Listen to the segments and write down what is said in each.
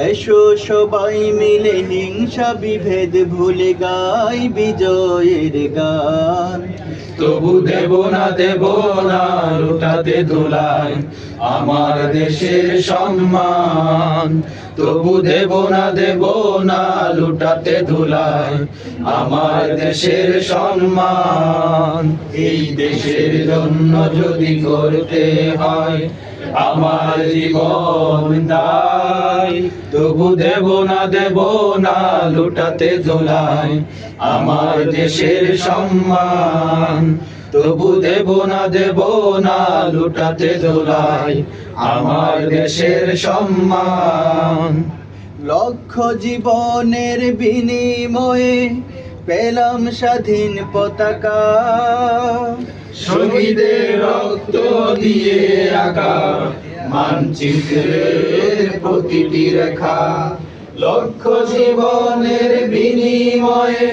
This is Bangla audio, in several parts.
এসো সবাই মিলে হিংসা বিভেদ ভুলে গাই বিজয়ের গান। তবু দেব না দেব না, লুটাতে দোলাই আমার দেশের সম্মান। তবু দেব না দেব না, লুটাতে ধুলাই আমার দেশের সম্মান। এই দেশের জন্য যদি করতে হয় আমার জীবন দায়। তবু দেব না দেব না, লুটাতে দোলাই আমার দেশের সম্মান। তবু দেব না দেব না, লুটাতে দোলাই আমার দেশের সম্মান। লক্ষ জীবনের বিনিময়ে পেলাম স্বাধীন পতাকা। শহীদের রক্ত দিয়ে আঁকা মানচিত্রের প্রতিটি রেখা লক্ষ জীবনের বিনিময়ে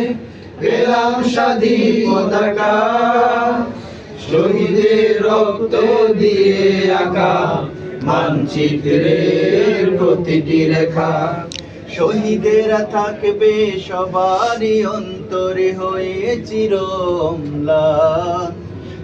পেলাম স্বাধীন পতাকা শহীদের রক্ত দিয়ে আঁকা মানচিত্রের প্রতিটি রেখা শহীদেরা থাকবে সবারই অন্তরে হয়ে চিরম্লান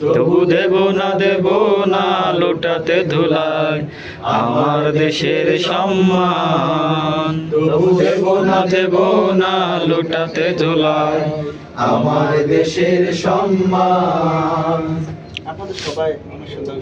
তবু দেব না দেব না, লুটাতে ধুলায় আমার দেশের সম্মান তবু দেব না দেব না, লুটাতে ধুলায় আমার দেশের সম্মান আপনাদের সবাই অনেক সুন্দর।